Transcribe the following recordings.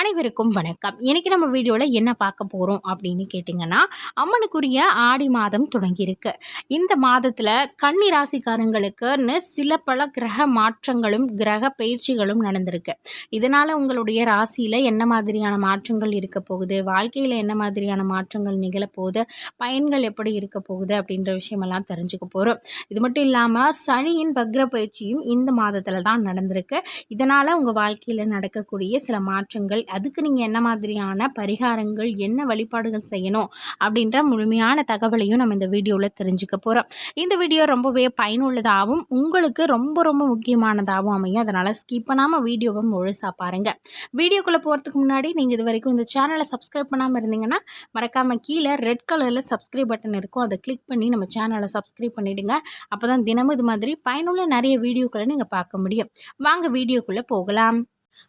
அனைவருக்கும் வணக்கம். இன்னைக்கு நம்ம வீடியோவில் என்ன பார்க்க போகிறோம் அப்படின்னு கேட்டிங்கன்னா அம்மனுக்குரிய ஆடி மாதம் தொடங்கியிருக்கு. இந்த மாதத்தில் கன்னி ராசிக்காரங்களுக்குன்னு சில பல கிரக மாற்றங்களும் கிரக பயிற்சிகளும் நடந்திருக்கு. இதனால் உங்களுடைய ராசியில் என்ன மாதிரியான மாற்றங்கள் இருக்க போகுது? வாழ்க்கையில் என்ன மாதிரியான மாற்றங்கள் நிகழப்போகுது பயன்கள் எப்படி இருக்க போகுது? அப்படின்ற விஷயமெல்லாம் தெரிஞ்சுக்க போகிறோம் இது மட்டும் இல்லாமல் சனியின் பக்ர பயிற்சியும் இந்த மாதத்தில் தான் நடந்திருக்கு. இதனால் உங்கள் வாழ்க்கையில் நடக்கக்கூடிய சில மாற்றங்கள் அதுக்கு நீங்கள் என்ன மாதிரியான பரிகாரங்கள் என்ன வழிபாடுகள் செய்யணும் அப்படின்ற முழுமையான தகவலையும் நம்ம இந்த வீடியோவில் தெரிஞ்சுக்க போகிறோம் இந்த வீடியோ ரொம்பவே பயனுள்ளதாகவும் உங்களுக்கு ரொம்ப ரொம்ப முக்கியமானதாகவும் அமையும். அதனால் ஸ்கிப் பண்ணாமல் வீடியோவை முழுசாக பாருங்கள் வீடியோக்குள்ளே போகிறதுக்கு முன்னாடி நீங்கள் இது வரைக்கும் இந்த சேனலை சப்ஸ்கிரைப் பண்ணாமல் இருந்தீங்கன்னா மறக்காமல் கீழே ரெட் கலரில் சப்ஸ்கிரைப் பட்டன் இருக்கும். அதை கிளிக் பண்ணி நம்ம சேனலை சப்ஸ்கிரைப் பண்ணிவிடுங்க அப்போ தான் தினமும் இது மாதிரி பயனுள்ள நிறைய வீடியோக்களை நீங்கள் பார்க்க முடியும். வாங்க வீடியோக்குள்ளே போகலாம்.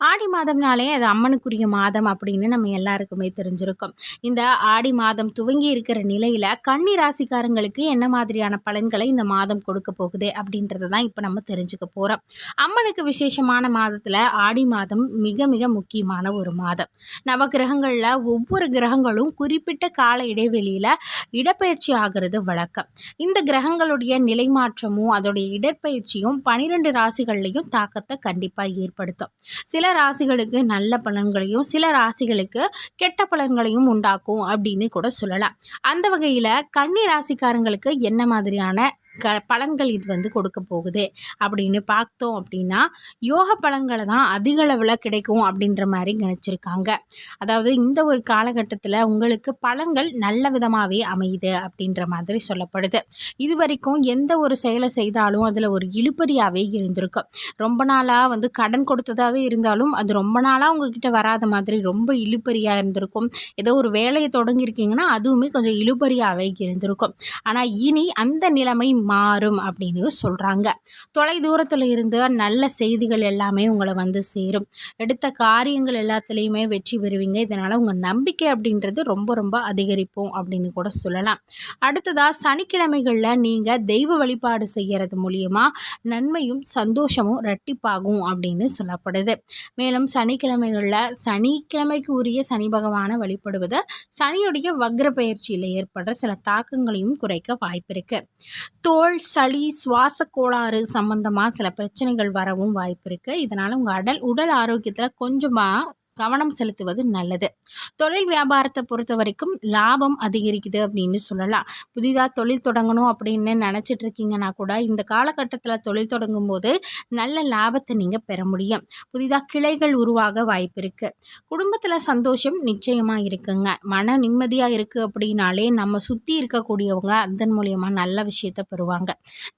ஆடி மாதம்னாலே அது அம்மனுக்குரிய மாதம் அப்படின்னு நம்ம எல்லாருக்குமே தெரிஞ்சிருக்கும். இந்த ஆடி மாதம் துவங்கி இருக்கிற நிலையில் கன்னி ராசிக்காரங்களுக்கு என்ன மாதிரியான பலன்களை இந்த மாதம் கொடுக்க போகுது அப்படின்றத தான் இப்போ நம்ம தெரிஞ்சுக்க போகிறோம் அம்மனுக்கு விசேஷமான மாதத்தில் ஆடி மாதம் மிக மிக முக்கியமான ஒரு மாதம். நவகிரகங்களில் ஒவ்வொரு கிரகங்களும் குறிப்பிட்ட கால இடைவெளியில் இடப்பெயர்ச்சி ஆகிறது வழக்கம். இந்த கிரகங்களுடைய நிலை மாற்றமும் அதோடைய இடப்பெயர்ச்சியும் பனிரெண்டு ராசிகள்லையும் தாக்கத்தை கண்டிப்பாக ஏற்படுத்தும். சில ராசிகளுக்கு நல்ல பலன்களையும் சில ராசிகளுக்கு கெட்ட பலன்களையும் உண்டாக்கும் அப்படின்னு கூட சொல்லலாம். அந்த வகையில் கன்னி ராசிக்காரங்களுக்கு என்ன மாதிரியான க பலன்கள் இது வந்து கொடுக்க போகுது. அப்படின்னு பார்த்தோம் அப்படின்னா யோக பலன்களை தான் அதிக அளவில் கிடைக்கும் அப்படின்ற மாதிரி நினச்சிருக்காங்க. அதாவது இந்த ஒரு காலகட்டத்தில் உங்களுக்கு பலன்கள் நல்ல விதமாகவே அமையுது அப்படின்ற மாதிரி சொல்லப்படுது. இது வரைக்கும் எந்த ஒரு செயலை செய்தாலும் அதில் ஒரு இழுபறியாகவே இருந்திருக்கும். ரொம்ப நாளாக வந்து கடன் கொடுத்ததாகவே இருந்தாலும் அது ரொம்ப நாளாக உங்ககிட்ட வராத மாதிரி ரொம்ப இழுபறியாக இருந்திருக்கும். ஏதோ ஒரு வேலையை தொடங்கியிருக்கீங்கன்னா அதுவுமே கொஞ்சம் இழுபறியாகவே இருந்திருக்கும். ஆனால் இனி அந்த நிலைமை மாறும் அப்படின்னு சொல்கிறாங்க தொலை தூரத்தில் இருந்து நல்ல செய்திகள் எல்லாமே உங்களை வந்து சேரும். எடுத்த காரியங்கள் எல்லாத்துலேயுமே வெற்றி பெறுவீங்க. இதனால் உங்கள் நம்பிக்கை அப்படின்றது ரொம்ப ரொம்ப அதிகரிப்போம் அப்படின்னு கூட சொல்லலாம். அடுத்ததாக சனிக்கிழமைகளில் நீங்கள் தெய்வ வழிபாடு செய்கிறது மூலியமாக நன்மையும் சந்தோஷமும் ரெட்டிப்பாகும் அப்படின்னு சொல்லப்படுது. மேலும் சனிக்கிழமைகளில் சனிக்கிழமைக்கு உரிய சனி பகவானை வழிபடுவது சனியுடைய வக்ர பயிற்சியில் ஏற்படுற சில தாக்கங்களையும் குறைக்க வாய்ப்பு இருக்குது தோல் சளி சுவாச கோளாறு சம்மந்தமாக சில பிரச்சனைகள் வரவும் வாய்ப்பு இருக்குது இதனால் உங்கள் அடல் உடல் ஆரோக்கியத்தில் கொஞ்சமாக கவனம் செலுத்துவது நல்லது. தொழில் வியாபாரத்தை பொறுத்த வரைக்கும் லாபம் அதிகரிக்குது அப்படின்னு சொல்லலாம். புதிதாக தொழில் தொடங்கணும் அப்படின்னு நினச்சிட்டு இருக்கீங்கன்னா கூட இந்த காலகட்டத்தில் தொழில் தொடங்கும் போது நல்ல லாபத்தை நீங்கள் பெற முடியும். புதிதாக கிளைகள் உருவாக வாய்ப்பு இருக்குது குடும்பத்தில் சந்தோஷம் நிச்சயமாக இருக்குங்க. மன நிம்மதியாக இருக்குது அப்படின்னாலே நம்ம சுற்றி இருக்கக்கூடியவங்க அதன் மூலியமாக நல்ல விஷயத்த பெறுவாங்க.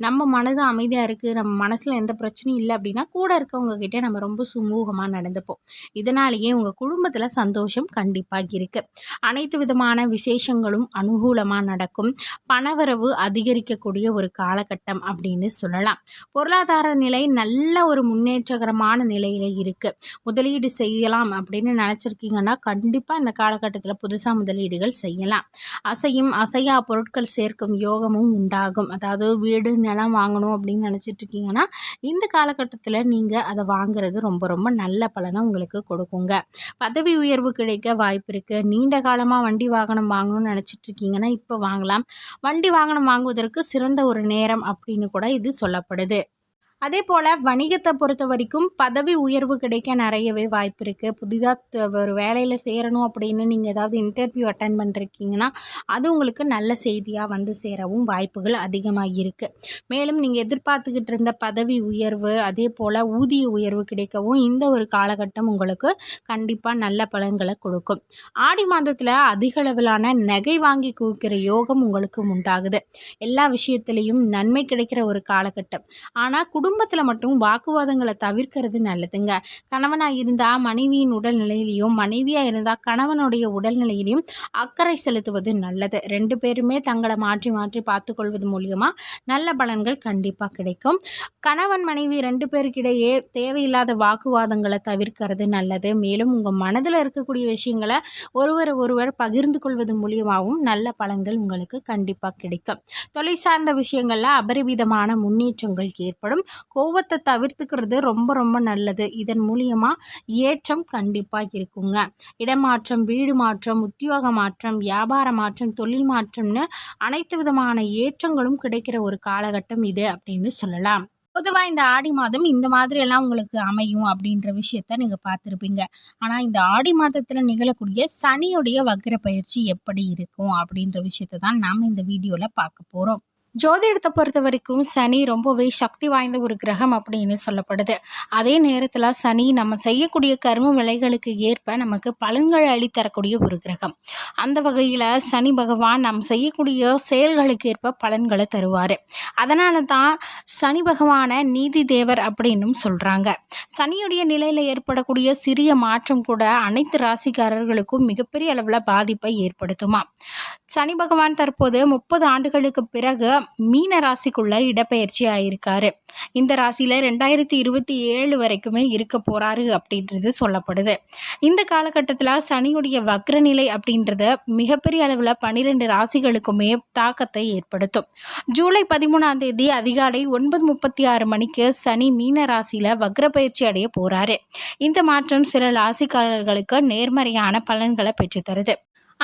நம்ம மனது அமைதியாக இருக்குது நம்ம மனசில் எந்த பிரச்சனையும் இல்லை அப்படின்னா கூட இருக்கவங்க கிட்டே நம்ம ரொம்ப சுமூகமாக நடந்துப்போம். இதனாலேயே உங்கள் குடும்பத்தில் சந்தோஷம் கண்டிப்பாக இருக்குது அனைத்து விதமான விசேஷங்களும் அனுகூலமாக நடக்கும். பணவரவு அதிகரிக்கக்கூடிய ஒரு காலகட்டம் அப்படின்னு சொல்லலாம். பொருளாதார நிலை நல்ல ஒரு முன்னேற்றகரமான நிலையில் இருக்குது முதலீடு செய்யலாம் அப்படின்னு நினச்சிருக்கீங்கன்னா கண்டிப்பாக இந்த காலகட்டத்தில் புதுசாக முதலீடுகள் செய்யலாம். அசையும் அசையா பொருட்கள் சேர்க்கும் யோகமும் உண்டாகும். அதாவது வீடு நிலம் வாங்கணும் அப்படின்னு நினச்சிட்டு இருக்கீங்கன்னா இந்த காலகட்டத்தில் நீங்கள் அதை வாங்குறது ரொம்ப ரொம்ப நல்ல பலனை உங்களுக்கு கொடுக்குங்க. பதவி உயர்வு கிடைக்க வாய்ப்பு இருக்குது நீண்ட காலமாக வண்டி வாகனம் வாங்கணும்னு நினச்சிட்டு இருக்கீங்கன்னா இப்போ வாங்கலாம். வண்டி வாகனம் வாங்குவதற்கு சிறந்த ஒரு நேரம் அப்படின்னு கூட இது சொல்லப்படுது. அதே போல் வணிகத்தை பொறுத்த வரைக்கும் பதவி உயர்வு கிடைக்க நிறையவே வாய்ப்பு இருக்குது புதிதாக ஒரு வேலையில் சேரணும் அப்படின்னு நீங்கள் ஏதாவது இன்டர்வியூ அட்டன் பண்ணிருக்கீங்கன்னா அது உங்களுக்கு நல்ல செய்தியாக வந்து சேரவும் வாய்ப்புகள் அதிகமாக இருக்குது மேலும் நீங்கள் எதிர்பார்த்துக்கிட்டு இருந்த பதவி உயர்வு அதே போல் ஊதிய உயர்வு கிடைக்கவும் இந்த ஒரு காலகட்டம் உங்களுக்கு கண்டிப்பாக நல்ல பலன்களை கொடுக்கும். ஆடி மாதத்தில் அதிக அளவிலான நகை வாங்கி குவிக்கிற யோகம் உங்களுக்கு உண்டாகுது. எல்லா விஷயத்துலேயும் நன்மை கிடைக்கிற ஒரு காலகட்டம். ஆனால் குடும்ப குடும்பத்தில் மட்டும் வாக்குவாதங்களை தவிர்க்கிறது நல்லதுங்க. கணவனாக இருந்தால் மனைவியின் உடல்நிலையிலையும் மனைவியாக இருந்தால் கணவனுடைய உடல்நிலையிலையும் அக்கறை செலுத்துவது நல்லது. ரெண்டு பேருமே தங்களை மாற்றி மாற்றி பார்த்துக்கொள்வது மூலியமாக நல்ல பலன்கள் கண்டிப்பாக கிடைக்கும். கணவன் மனைவி ரெண்டு பேருக்கிடையே தேவையில்லாத வாக்குவாதங்களை தவிர்க்கிறது நல்லது. மேலும் உங்கள் மனதில் இருக்கக்கூடிய விஷயங்களை ஒருவர் ஒருவர் பகிர்ந்து கொள்வது மூலியமாகவும் நல்ல பலன்கள் உங்களுக்கு கண்டிப்பாக கிடைக்கும். தொழில் சார்ந்த விஷயங்களில் அபரிவிதமான முன்னேற்றங்கள் ஏற்படும். கோவத்தை தவிர்த்துக்கிறது ரொம்ப ரொம்ப நல்லது. இதன் மூலியமாக ஏற்றம் கண்டிப்பாக இருக்குங்க. இடமாற்றம் வீடு மாற்றம் உத்தியோக மாற்றம் வியாபார மாற்றம் தொழில் மாற்றம்னு அனைத்து விதமான ஏற்றங்களும் கிடைக்கிற ஒரு காலகட்டம் இது அப்படின்னு சொல்லலாம். பொதுவாக இந்த ஆடி மாதம் இந்த மாதிரியெல்லாம் உங்களுக்கு அமையும் அப்படின்ற விஷயத்த நீங்கள் பார்த்துருப்பீங்க. ஆனால் இந்த ஆடி மாதத்தில் நிகழக்கூடிய சனியுடைய வக்ர பயிற்சி எப்படி இருக்கும் அப்படின்ற விஷயத்த தான் நாம் இந்த வீடியோவில் பார்க்க போகிறோம் ஜோதிடத்தை பொறுத்த வரைக்கும் சனி ரொம்பவே சக்தி வாய்ந்த ஒரு கிரகம் அப்படின்னு சொல்லப்படுது. அதே நேரத்தில் சனி நம்ம செய்யக்கூடிய கர்ம விலைகளுக்கு ஏற்ப நமக்கு பலன்கள் அளித்தரக்கூடிய ஒரு கிரகம். அந்த வகையில் சனி பகவான் நாம் செய்யக்கூடிய செயல்களுக்கு ஏற்ப பலன்களை தருவார். அதனால தான் சனி பகவானை நீதி தேவர் அப்படின்னும் சொல்கிறாங்க சனியுடைய நிலையில் ஏற்படக்கூடிய சிறிய மாற்றம் கூட அனைத்து ராசிக்காரர்களுக்கும் மிகப்பெரிய அளவில் பாதிப்பை ஏற்படுத்துமா. சனி பகவான் தற்போது முப்பது ஆண்டுகளுக்கு பிறகு மீன ராசிக்குள்ள இடப்பெயர்ச்சி ஆயிருக்காரு. இந்த ராசியில் ரெண்டாயிரத்தி இருபத்தி ஏழு வரைக்குமே இருக்க போகிறாரு அப்படின்றது சொல்லப்படுது. இந்த காலகட்டத்தில் சனியுடைய வக்ரநிலை அப்படின்றத மிகப்பெரிய அளவில் பன்னிரெண்டு ராசிகளுக்குமே தாக்கத்தை ஏற்படுத்தும். ஜூலை பதிமூணாம் தேதி அதிகாலை ஒன்பது முப்பத்தி ஆறு மணிக்கு சனி மீன ராசியில் வக்ர பயிற்சி அடைய போகிறாரு இந்த மாற்றம் சில ராசிக்காரர்களுக்கு நேர்மறையான பலன்களை பெற்றுத்தருது.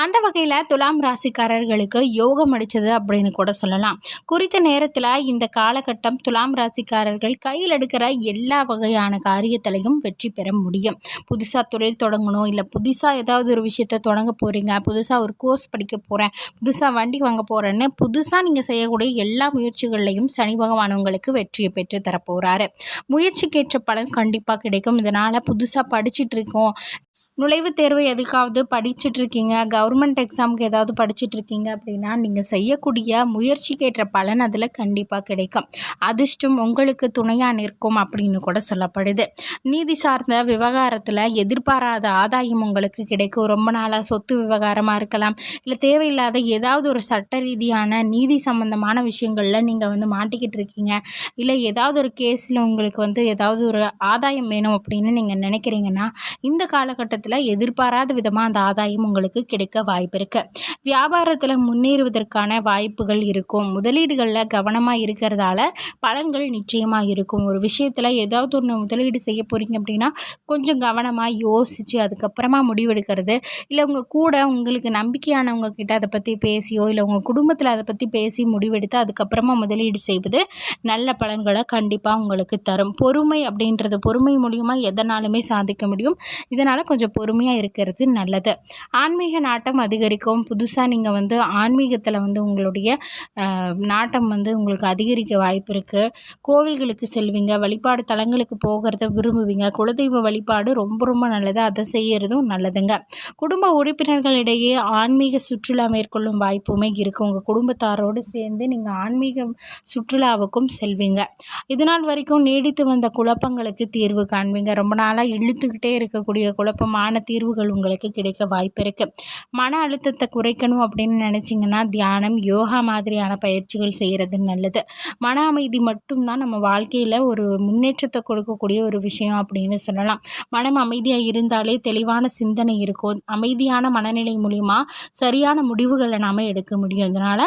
அந்த வகையில் துலாம் ராசிக்காரர்களுக்கு யோகம் அடித்தது அப்படின்னு கூட சொல்லலாம். குறித்த நேரத்தில் இந்த காலகட்டம் துலாம் ராசிக்காரர்கள் கையில் எடுக்கிற எல்லா வகையான காரியத்திலையும் வெற்றி பெற முடியும். புதுசாக தொழில் தொடங்கணும் இல்லை புதுசாக ஏதாவது ஒரு விஷயத்தை தொடங்க போகிறீங்க புதுசாக ஒரு கோர்ஸ் படிக்க போகிறேன் புதுசாக வண்டி வாங்க போகிறேன்னு புதுசாக நீங்கள் செய்யக்கூடிய எல்லா முயற்சிகள்லையும் சனி பகவான் உங்களுக்கு வெற்றியை பெற்று தரப்போகிறாரு முயற்சிக்கேற்ற பலன் கண்டிப்பாக கிடைக்கும். இதனால் புதுசாக படிச்சுட்டு இருக்கோம் நுழைவுத் தேர்வு எதுக்காவது படிச்சுட்டு இருக்கீங்க கவர்மெண்ட் எக்ஸாமுக்கு ஏதாவது படிச்சுட்டு இருக்கீங்க அப்படின்னா நீங்கள் செய்யக்கூடிய முயற்சிக்கேற்ற பலன் அதில் கண்டிப்பாக கிடைக்கும். அதிர்ஷ்டம் உங்களுக்கு துணையாக நிற்கும் அப்படின்னு கூட சொல்லப்படுது. நீதி சார்ந்த விவகாரத்தில் எதிர்பாராத ஆதாயம் உங்களுக்கு கிடைக்கும். ரொம்ப நாளாக சொத்து விவகாரமாக இருக்கலாம். இல்லை தேவையில்லாத ஏதாவது ஒரு சட்ட ரீதியான நீதி சம்பந்தமான விஷயங்களில் நீங்கள் வந்து மாட்டிக்கிட்டு இருக்கீங்க இல்லை ஏதாவது ஒரு கேஸில் உங்களுக்கு வந்து ஏதாவது ஒரு ஆதாயம் வேணும் அப்படின்னு நீங்கள் நினைக்கிறீங்கன்னா இந்த காலகட்டத்தில் வியாபாரத்தில் எதிர்பாராத விதமாக அந்த ஆதாயம் உங்களுக்கு கிடைக்க வாய்ப்பு இருக்குது வியாபாரத்தில் முன்னேறுவதற்கான வாய்ப்புகள் இருக்கும். முதலீடுகளில் கவனமாக இருக்கிறதால பலன்கள் நிச்சயமாக இருக்கும். ஒரு விஷயத்தில் ஏதாவது ஒன்று முதலீடு செய்ய போகிறீங்க அப்படின்னா கொஞ்சம் கவனமாக யோசித்து அதுக்கப்புறமா முடிவெடுக்கிறது. இல்லை உங்கள் கூட உங்களுக்கு நம்பிக்கையானவங்க கிட்ட அதை பற்றி பேசியோ இல்லை உங்கள் குடும்பத்தில் அதை பற்றி பேசி முடிவெடுத்து அதுக்கப்புறமா முதலீடு செய்வது நல்ல பலன்களை கண்டிப்பாக உங்களுக்கு தரும். பொறுமை அப்படின்றது பொறுமை மூலியமாக எதனாலுமே சாதிக்க முடியும். இதனால் கொஞ்சம் பொறுமையாக இருக்கிறது நல்லது. ஆன்மீக நாட்டம் அதிகரிக்கும். புதுசாக நீங்கள் வந்து ஆன்மீகத்தில் வந்து உங்களுடைய நாட்டம் வந்து உங்களுக்கு அதிகரிக்க வாய்ப்பு இருக்குது கோவில்களுக்கு செல்வீங்க. வழிபாடு தலங்களுக்கு போகிறத விரும்புவீங்க. குலதெய்வ வழிபாடு ரொம்ப ரொம்ப நல்லது. அதை செய்கிறதும் நல்லதுங்க. குடும்ப உறுப்பினர்களிடையே ஆன்மீக சுற்றுலா மேற்கொள்ளும் வாய்ப்புமே இருக்குது உங்கள் குடும்பத்தாரோடு சேர்ந்து நீங்கள் ஆன்மீக சுற்றுலாவுக்கும் செல்வீங்க. இதனால் வரைக்கும் நீடித்து வந்த குழப்பங்களுக்கு தீர்வு காண்பீங்க. ரொம்ப நாளாக இழுத்துக்கிட்டே இருக்கக்கூடிய குழப்பமான சிறப்பான தீர்வுகள் உங்களுக்கு கிடைக்க வாய்ப்பு இருக்குது மன அழுத்தத்தை குறைக்கணும் அப்படின்னு நினச்சிங்கன்னா தியானம் யோகா மாதிரியான பயிற்சிகள் செய்கிறது நல்லது. மன அமைதி மட்டும்தான் நம்ம வாழ்க்கையில் ஒரு முன்னேற்றத்தை கொடுக்கக்கூடிய ஒரு விஷயம் அப்படின்னு சொல்லலாம். மனம் அமைதியாக இருந்தாலே தெளிவான சிந்தனை இருக்கும். அமைதியான மனநிலை மூலிமா சரியான முடிவுகளை நாம் எடுக்க முடியும். அதனால்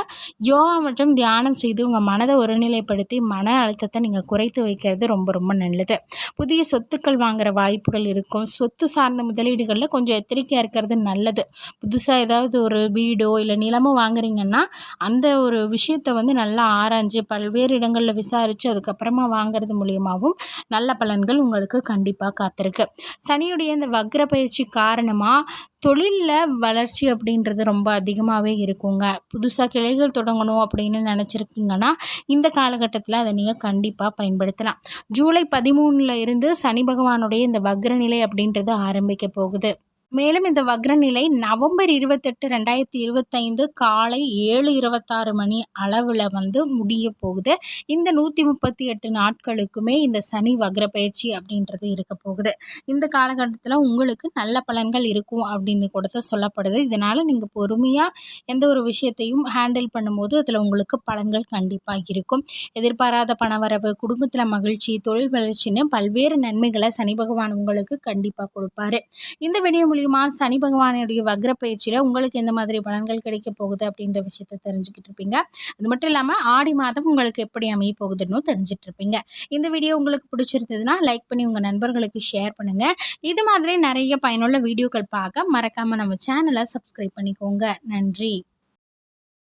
யோகா மற்றும் தியானம் செய்து உங்கள் மனதை ஒருநிலைப்படுத்தி மன அழுத்தத்தை நீங்கள் குறைத்து வைக்கிறது ரொம்ப ரொம்ப நல்லது. புதிய சொத்துக்கள் வாங்குகிற வாய்ப்புகள் இருக்கும். சொத்து சார்ந்த முதலீடு முதலீடுகளில் கொஞ்சம் எச்சரிக்கையாக இருக்கிறது நல்லது. புதுசாக ஏதாவது ஒரு வீடோ இல்லை நிலமோ வாங்குறீங்கன்னா அந்த ஒரு விஷயத்தை வந்து நல்லா ஆராய்ஞ்சு பல்வேறு இடங்களில் விசாரித்து அதுக்கப்புறமா வாங்குறது மூலியமாகவும் நல்ல பலன்கள் உங்களுக்கு கண்டிப்பாக காத்திருக்கு. சனியுடைய இந்த வக்ர பயிற்சி காரணமாக தொழிலில் வளர்ச்சி அப்படின்றது ரொம்ப அதிகமாகவே இருக்குங்க. புதுசாக கிளைகள் தொடங்கணும் அப்படின்னு நினச்சிருக்கீங்கன்னா இந்த காலகட்டத்தில் அதை நீங்கள் கண்டிப்பாக பயன்படுத்தலாம். ஜூலை பதிமூணில் இருந்து சனி பகவானுடைய இந்த வக்ரநிலை அப்படின்றது ஆரம்பிக்க போகுது. மேலும் இந்த வக்ரநிலை நவம்பர் இருபத்தெட்டு ரெண்டாயிரத்தி இருபத்தைந்து காலை ஏழு இருபத்தாறு மணி அளவில் வந்து முடிய போகுது. இந்த நூற்றி முப்பத்தி எட்டு நாட்களுக்குமே இந்த சனி வக்ர பயிற்சி அப்படின்றது இருக்க போகுது. இந்த காலகட்டத்தில் உங்களுக்கு நல்ல பலன்கள் இருக்கும் அப்படின்னு கூட சொல்லப்படுது. இதனால் நீங்கள் பொறுமையாக எந்த ஒரு விஷயத்தையும் ஹேண்டில் பண்ணும்போது அதில் உங்களுக்கு பலன்கள் கண்டிப்பாக இருக்கும். எதிர்பாராத பணவரவு குடும்பத்தில் மகிழ்ச்சி தொழில் வளர்ச்சின்னு பல்வேறு நன்மைகளை சனி பகவான் உங்களுக்கு கண்டிப்பாக கொடுப்பாரு. இந்த வீடியோ மூலியமா சனி பகவானுடைய வக்ர பயிற்சியில் உங்களுக்கு எந்த மாதிரி பலன்கள் கிடைக்க போகுது அப்படின்ற விஷயத்த தெரிஞ்சுக்கிட்டு இருப்பீங்க. அது மட்டும் இல்லாமல் ஆடி மாதம் உங்களுக்கு எப்படி அமைய போகுதுன்னு தெரிஞ்சுட்டு இருப்பீங்க. இந்த வீடியோ உங்களுக்கு பிடிச்சிருந்ததுன்னா லைக் பண்ணி உங்கள் நண்பர்களுக்கு ஷேர் பண்ணுங்கள் இது மாதிரி நிறைய பயனுள்ள வீடியோக்கள் பார்க்க மறக்காமல் நம்ம சேனலை சப்ஸ்கிரைப் பண்ணிக்கோங்க. நன்றி.